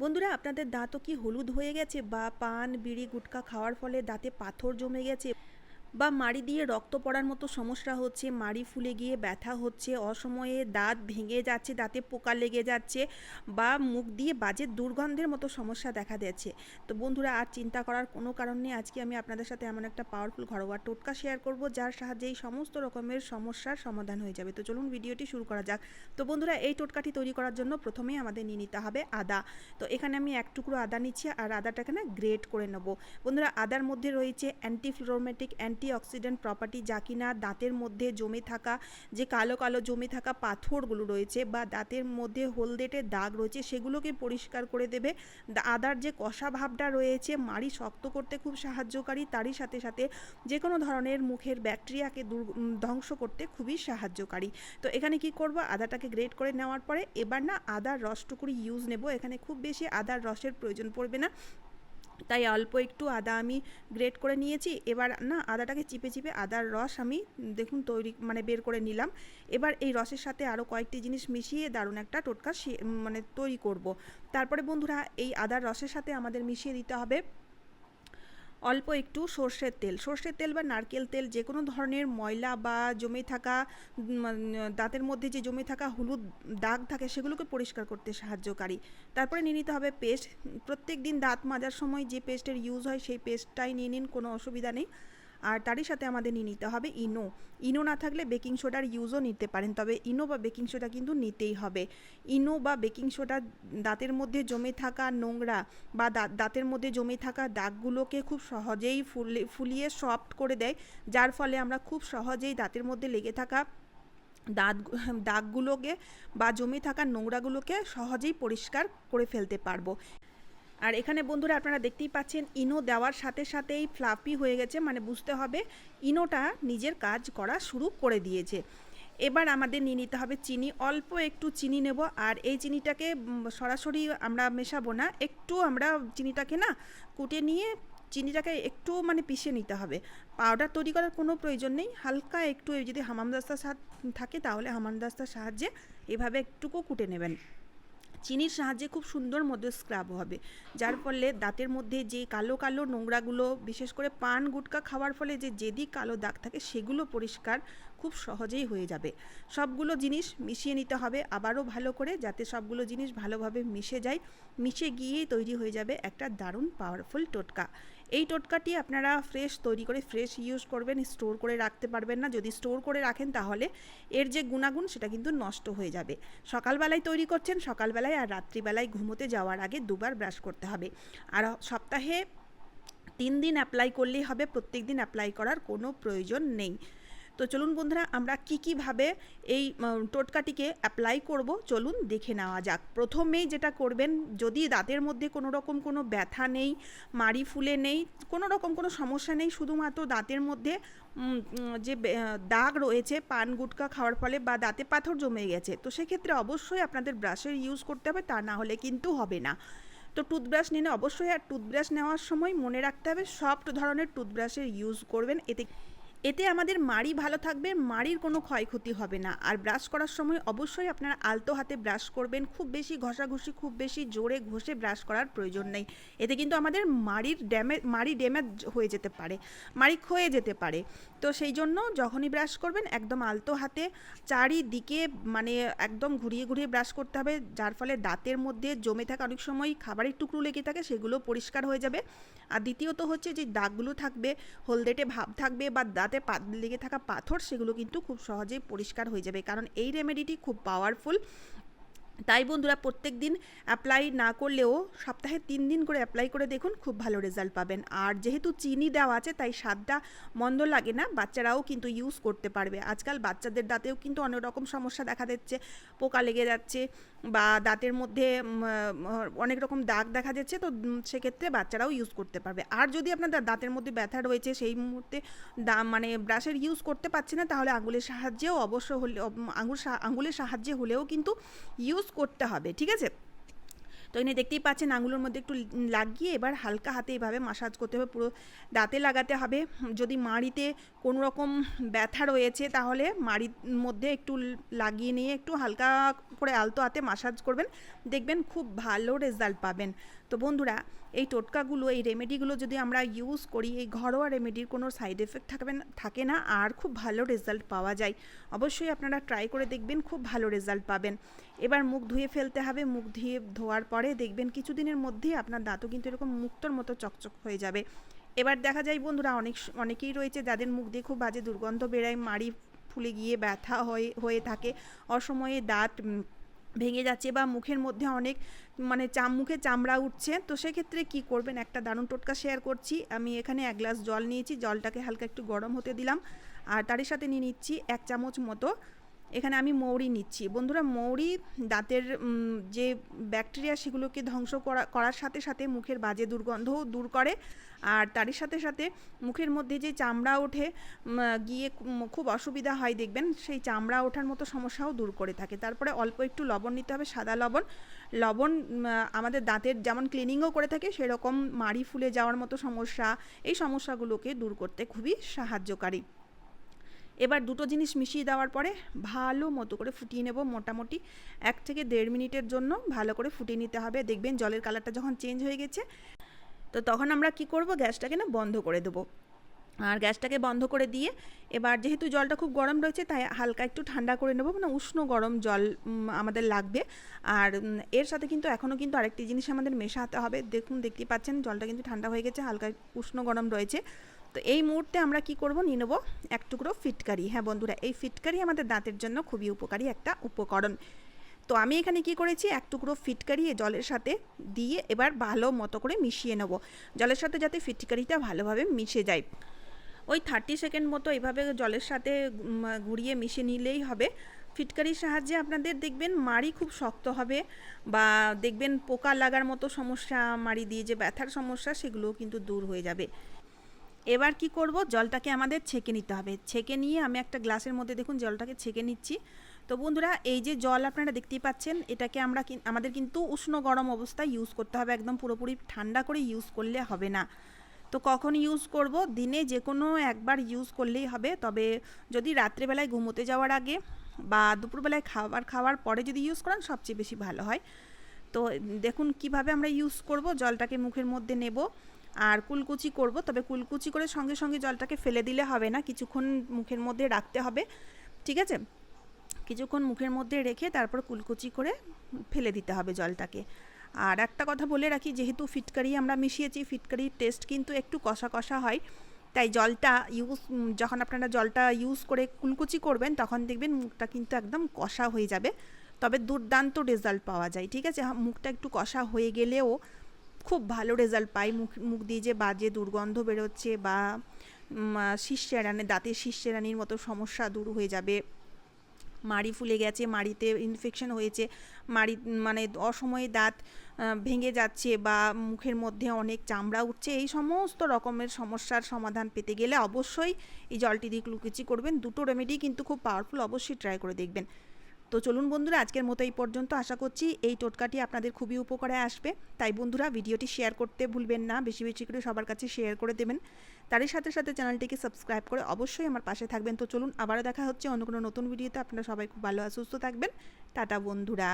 বন্ধুরা, আপনাদের দাঁতও কি হলুদ হয়ে গেছে বা পান, বিড়ি, গুটকা খাওয়ার ফলে দাঁতে পাথর জমে গেছে? বা মাড়ি দিয়ে রক্ত পড়ার মতো সমস্যা হচ্ছে, মাড়ি ফুলে গিয়ে ব্যথা হচ্ছে, অসময়ে দাঁত ভেঙে যাচ্ছে, দাঁতে পোকা লেগে যাচ্ছে বা মুখ দিয়ে বাজে দুর্গন্ধের মতো সমস্যা দেখা দিচ্ছে তো বন্ধুরা, আর চিন্তা করার কোনো কারণ নেই। আজকে আমি আপনাদের সাথে এমন একটা পাওয়ারফুল ঘরোয়া টোটকা শেয়ার করব, যার সাহায্যে এই সমস্ত রকমের সমস্যার সমাধান হয়ে যাবে। তো চলুন ভিডিওটি শুরু করা যাক। তো বন্ধুরা, এই টোটকাটি তৈরি করার জন্য প্রথমেই আমাদের নিয়ে নিতে হবে আদা। তো এখানে আমি এক টুকরো আদা নিচ্ছি, আর আদাটাকে না গ্রেট করে নেব। বন্ধুরা, আদার মধ্যে রয়েছে অ্যান্টিফ্লোরোমেটিক অ্যান্টিঅক্সিডেন্ট প্রপার্টি যা কিনা দাঁতের মধ্যে জমে থাকা, যে কালো কালো জমে থাকা পাথরগুলো রয়েছে বা দাঁতের মধ্যে হলদেটে দাগ রয়েছে, সেগুলোকে পরিষ্কার করে দেবে। আদার যে কষা ভাবটা রয়েছে, মাড়ি শক্ত করতে খুব সাহায্যকারী, তারই সাথে সাথে যে কোনো ধরনের মুখের ব্যাকটেরিয়াকে ধ্বংস করতে খুবই সাহায্যকারী। তো এখানে কি করব? আদাটাকে গ্রেট করে নেওয়ার পরে, এবার না আদার রসটুকুরি ইউজ নেব। এখানে খুব বেশি আদার রসের প্রয়োজন পড়বে না। তাই অল্প একটু আদা আমি গ্রেট করে নিয়েছি। এবার না, আদাটাকে চিপে চিপে আদার রস আমি দেখুন তৈরি মানে বের করে নিলাম। এবার এই রসের সাথে আরও কয়েকটি জিনিস মিশিয়ে দারুণ একটা টোটকা মানে তৈরি করব। তারপরে বন্ধুরা, এই আদার রসের সাথে আমাদের মিশিয়ে দিতে হবে অল্প একটু সর্ষের তেল। সর্ষের তেল বা নারকেল তেল যে কোনো ধরনের ময়লা বা জমে থাকা দাঁতের মধ্যে যে জমে থাকা হলুদ দাগ থাকে সেগুলোকে পরিষ্কার করতে সাহায্যকারী তারপরে নিয়ে নিতে হবে পেস্ট। প্রত্যেক দিন দাঁত মাজার সময় যে পেস্টের ইউজ হয় সেই পেস্টটাই নিয়ে নিন, কোনো অসুবিধা নেই। আর তারই সাথে আমাদের নিয়ে নিতে হবে ইনো। ইনো না থাকলে বেকিং সোডার ইউজও নিতে পারেন, তবে ইনো বা বেকিং সোডা কিন্তু নিতেই হবে। ইনো বা বেকিং সোডা দাঁতের মধ্যে জমে থাকা নোংরা বা দাঁত দাঁতের মধ্যে জমে থাকা দাগগুলোকে খুব সহজেই ফুলে ফুলিয়ে সফট করে দেয়, যার ফলে আমরা খুব সহজেই দাঁতের মধ্যে লেগে থাকা দাঁত দাগগুলোকে বা জমে থাকা নোংরাগুলোকে সহজেই পরিষ্কার করে ফেলতে পারব। আর এখানে বন্ধুরা আপনারা দেখতেই পাচ্ছেন, ইনো দেওয়ার সাথে সাথেই ফ্লাফি হয়ে গেছে। মানে বুঝতে হবে, ইনোটা নিজের কাজ করা শুরু করে দিয়েছে। এবার আমাদের নিয়ে নিতে হবে চিনি। অল্প একটু চিনি নেব, আর এই চিনিটাকে সরাসরি আমরা মেশাবো না। একটু আমরা চিনিটাকে না কুটে নিয়ে চিনিটাকে একটু মানে পিষে নিতে হবে। পাউডার তৈরি করার কোনো প্রয়োজন নেই। হালকা একটু যদি হামামদাস্তার সাথ থাকে, তাহলে হামামদাস্তার সাহায্যে এভাবে একটুকু কুটে নেবেন। চিনির সাহায্যে খুব সুন্দর মধ্যে স্ক্রাব হবে। যার ফলে দাঁতের মধ্যে যে কালো কালো নোংরাগুলো, বিশেষ করে পান, গুটকা খাওয়ার ফলে যে যেদি কালো দাগ থাকে, সেগুলো পরিষ্কার খুব সহজেই হয়ে যাবে। সবগুলো জিনিস মিশিয়ে নিতে হবে আবারও ভালো করে যাতে সবগুলো জিনিস ভালোভাবে মিশে যায়। মিশে গিয়েই তৈরি হয়ে যাবে একটা দারুণ পাওয়ারফুল টোটকা। এই টোটকাটি আপনারা ফ্রেশ তৈরি করে ফ্রেশ ইউজ করবেন স্টোর করে রাখতে পারবেন না। যদি স্টোর করে রাখেন তাহলে এর যে গুণাগুণ সেটা কিন্তু নষ্ট হয়ে যাবে। সকালবেলায় তৈরি করছেন, সকালবেলায় আর রাত্রিবেলায় ঘুমোতে যাওয়ার আগে দুবার ব্রাশ করতে হবে। আর সপ্তাহে তিন দিন অ্যাপ্লাই করলেই হবে প্রত্যেক দিন অ্যাপ্লাই করার কোনো প্রয়োজন নেই। তো চলুন বন্ধুরা, আমরা কী কীভাবে এই টোটকাটিকে অ্যাপ্লাই করব, চলুন দেখে নেওয়া যাক। প্রথমেই যেটা করবেন, যদি দাঁতের মধ্যে কোনো রকম কোনো ব্যথা নেই, মাড়ি ফুলে নেই, কোনো রকম কোনো সমস্যা নেই, শুধুমাত্র দাঁতের মধ্যে যে দাগ রয়েছে, পান গুটকা খাওয়ার ফলে বা দাঁতে পাথর জমে গেছে, তো সেক্ষেত্রে অবশ্যই আপনাদের ব্রাশের ইউজ করতে হবে, তা না হলে কিন্তু হবে না। তো টুথব্রাশ নিলে অবশ্যই আর টুথব্রাশ নেওয়ার সময় মনে রাখতে হবে সফট ধরনের টুথব্রাশের ইউজ করবেন, এতে এতে আমাদের মাড়ি ভালো থাকবে, মাড়ির কোনো ক্ষয়ক্ষতি হবে না। আর ব্রাশ করার সময় অবশ্যই আপনারা আলতো হাতে ব্রাশ করবেন, খুব বেশি ঘষাঘষি, খুব বেশি জোরে ঘষে ব্রাশ করার প্রয়োজন নেই। এতে কিন্তু আমাদের মাড়ির ড্যামেজ মাড়ি ড্যামেজ হয়ে যেতে পারে, মাড়ি ক্ষয়ে যেতে পারে। তো সেই জন্য যখনই ব্রাশ করবেন, একদম আলতো হাতে চারিদিকে মানে একদম ঘুরিয়ে ঘুরিয়ে ব্রাশ করতে হবে, যার ফলে দাঁতের মধ্যে জমে থাকা অনেক সময় খাবারের টুকরো লেগে থাকে, সেগুলো পরিষ্কার হয়ে যাবে। আর দ্বিতীয়ত হচ্ছে যে দাগগুলো থাকবে, হলদেটে ভাব থাকবে বা দাঁতে পা, লেগে থাকা পাথর সেগুলো কিন্তু খুব সহজেই পরিষ্কার হয়ে যাবে। কারণ এই রেমেডিটি খুব পাওয়ারফুল তাই বন্ধুরা প্রত্যেক দিন অ্যাপ্লাই না করলেও সপ্তাহে তিন দিন করে অ্যাপ্লাই করে দেখুন, খুব ভালো রেজাল্ট পাবেন। আর যেহেতু চিনি দেওয়া আছে, তাই স্বাদটা মন্দ লাগে না, বাচ্চারাও কিন্তু ইউজ করতে পারবে। আজকাল বাচ্চাদের দাঁতেও কিন্তু অনেক রকম সমস্যা দেখা দিচ্ছে, পোকা লেগে যাচ্ছে বা দাঁতের মধ্যে অনেক রকম দাগ দেখা যাচ্ছে, তো সেক্ষেত্রে বাচ্চারাও ইউজ করতে পারবে। আর যদি আপনাদের দাঁতের মধ্যে ব্যথা রয়েছে, সেই মুহূর্তে দা মানে ব্রাশের ইউজ করতে পারছে না, তাহলে আঙুলের সাহায্যেও অবশ্য হলে আঙুল আঙুলের সাহায্যে হলেও কিন্তু ইউজ করতে হবে, ঠিক আছে? তো এখানে দেখতেই পাচ্ছেন আঙুলের মধ্যে একটু লাগিয়ে এবার হালকা হাতে এভাবে মাসাজ করতে হবে, পুরো দাঁতে লাগাতে হবে। যদি মাড়িতে কোনো রকম ব্যথা রয়েছে তাহলে মাড়ির মধ্যে একটু লাগিয়ে নিয়ে একটু হালকা করে আলতো হাতে মাসাজ করবেন। দেখবেন খুব ভালো রেজাল্ট পাবেন। তো বন্ধুরা এই টোটকাগুলো, এই রেমেডিগুলো যদি আমরা ইউজ করি, এই ঘরোয়া রেমেডির কোনো সাইড এফেক্ট থাকবে থাকে না, আর খুব ভালো রেজাল্ট পাওয়া যায়। অবশ্যই আপনারা ট্রাই করে দেখবেন, খুব ভালো রেজাল্ট পাবেন। এবার মুখ ধুয়ে ফেলতে হবে, মুখ ধুয়ে ধোয়ার পরে দেখবেন কিছুদিনের মধ্যেই আপনার দাঁতও কিন্তু এরকম মুক্তর মতো চকচক হয়ে যাবে। এবার দেখা যায় বন্ধুরা, অনেক অনেকেই রয়েছে যাদের মুখ দিয়ে খুব বাজে দুর্গন্ধ বেড়ায় মাড়ি ফুলে গিয়ে ব্যথা হয়ে হয়ে থাকে, অসময়ে দাঁত ভেঙে যাচ্ছে বা মুখের মধ্যে অনেক মানে চাম, মুখে চামড়া উঠছে, তো সেক্ষেত্রে কি করবেন? একটা দারুণ টোটকা শেয়ার করছি। আমি এখানে এক গ্লাস জল নিয়েছি, জলটাকে হালকা একটু গরম হতে দিলাম। আর তারই সাথে নিয়ে নিচ্ছি এক চামচ মতো এখানে আমি মৌরি নিচ্ছি। বন্ধুরা, মৌরি দাঁতের যে ব্যাকটেরিয়া সেগুলোকে ধ্বংস করা, করার সাথে সাথে মুখের বাজে দুর্গন্ধও দূর করে। আর তারই সাথে সাথে মুখের মধ্যে যে চামড়া ওঠে গিয়ে খুব অসুবিধা হয় দেখবেন, সেই চামড়া ওঠার মতো সমস্যাও দূর করে থাকে। তারপরে অল্প একটু লবণ নিতে হবে, সাদা লবণ। লবণ আমাদের দাঁতের যেমন ক্লিনিংও করে থাকে, সেরকম মাড়ি ফুলে যাওয়ার মতো সমস্যা, এই সমস্যাগুলোকে দূর করতে খুবই সাহায্যকারী। এবার দুটো জিনিস মিশিয়ে দেওয়ার পরে ভালো মতো করে ফুটিয়ে নেব মোটামুটি এক থেকে দেড় মিনিটের জন্য ভালো করে ফুটিয়ে নিতে হবে। দেখবেন জলের কালারটা যখন চেঞ্জ হয়ে গেছে, তো তখন আমরা কি করব? গ্যাসটাকে না বন্ধ করে দেবো। আর গ্যাসটাকে বন্ধ করে দিয়ে এবার যেহেতু জলটা খুব গরম রয়েছে, তাই হালকা একটু ঠান্ডা করে নেব। মানে উষ্ণ গরম জল আমাদের লাগবে। আর এর সাথে কিন্তু এখনও কিন্তু আরেকটি জিনিস আমাদের মেশাতে হবে। দেখুন দেখতে পাচ্ছেন জলটা কিন্তু ঠান্ডা হয়ে গেছে, হালকা উষ্ণ গরম রয়েছে। তো এই মুহূর্তে আমরা কি করব? নিয়ে নেব এক টুকরো ফিটকারি। হ্যাঁ বন্ধুরা, এই ফিটকারি আমাদের দাঁতের জন্য খুবই উপকারী একটা উপকরণ। তো আমি এখানে কি করেছি? এক টুকরো ফিটকারি জলের সাথে দিয়ে এবার ভালো মতো করে মিশিয়ে নেব। জলের সাথে যাতে ফিটকারিটা ভালোভাবে মিশে যায়। ওই থার্টি সেকেন্ড মতো এভাবে জলের সাথে ঘুরিয়ে মিশিয়ে নিলেই হবে। ফিটকারির সাহায্যে আপনাদের দেখবেন মাড়ি খুব শক্ত হবে বা দেখবেন পোকা লাগার মতো সমস্যা, মাড়ি দিয়ে যে ব্যথার সমস্যা, সেগুলোও কিন্তু দূর হয়ে যাবে। এবার কি করব? জলটাকে আমাদের ছেঁকে নিতে হবে। ছেঁকে নিয়ে আমি একটা গ্লাসের মধ্যে দেখুন জলটাকে ছেঁকে নিচ্ছি। তো বন্ধুরা, এই যে জল আপনারা দেখতেই পাচ্ছেন, এটাকে আমরা আমাদের কিন্তু উষ্ণ গরম অবস্থায় ইউজ করতে হবে। একদম পুরোপুরি ঠান্ডা করে ইউজ করলে হবে না। তো কখন ইউজ করব? দিনে যে কোনো একবার ইউজ করলেই হবে। তবে যদি রাত্রেবেলায় ঘুমোতে যাওয়ার আগে বা দুপুরবেলায় খাবার খাওয়ার পরে যদি ইউজ করেন, সবচেয়ে বেশি ভালো হয়। তো দেখুন কীভাবে আমরা ইউজ করব? জলটাকে মুখের মধ্যে নেব। আর কুলকুচি করব। তবে কুলকুচি করে সঙ্গে সঙ্গে জলটাকে ফেলে দিলে হবে না, কিছুক্ষণ মুখের মধ্যে রাখতে হবে, ঠিক আছে? কিছুক্ষণ মুখের মধ্যে রেখে তারপর কুলকুচি করে ফেলে দিতে হবে জলটাকে। আর একটা কথা বলে রাখি, যেহেতু ফিটকারি আমরা মিশিয়েছি, ফিটকারির টেস্ট কিন্তু একটু কষা কষা হয়, তাই জলটা ইউজ, যখন আপনারা জলটা ইউজ করে কুলকুচি করবেন, তখন দেখবেন মুখটা কিন্তু একদম কষা হয়ে যাবে। তবে দুর্দান্ত রেজাল্ট পাওয়া যায়, ঠিক আছে? মুখটা একটু কষা হয়ে গেলেও খুব ভালো রেজাল্ট পাই। মুখ মুখ দিয়ে যে বাজে দুর্গন্ধ বেরোচ্ছে বা শীর্ষেরানি দাঁতের শীর্ষেরানির মতো সমস্যা দূর হয়ে যাবে। মাড়ি ফুলে গেছে, মাড়িতে ইনফেকশন হয়েছে। মাড়ি মানে অসময়ে দাঁত ভেঙে যাচ্ছে বা মুখের মধ্যে অনেক চামড়া উঠছে, এই সমস্ত রকমের সমস্যার সমাধান পেতে গেলে অবশ্যই এই জলটি দিয়ে লুকিচি করবেন। দুটো রেমেডি কিন্তু খুব পাওয়ারফুল অবশ্যই ট্রাই করে দেখবেন। তো চলুন বন্ধুরা, আজকের মতো এই পর্যন্ত। আশা করছি এই টোটকাটি আপনাদের খুবই উপকারে আসবে। তাই বন্ধুরা, ভিডিওটি শেয়ার করতে ভুলবেন না। বেশি বেশি করে সবার কাছে শেয়ার করে দেবেন। তারই সাথে সাথে চ্যানেলটিকে সাবস্ক্রাইব করে অবশ্যই আমার পাশে থাকবেন। তো চলুন, আবারও দেখা হচ্ছে অন্য কোনো নতুন ভিডিওতে। আপনারা সবাই খুব ভালো সুস্থ থাকবেন। টাটা বন্ধুরা।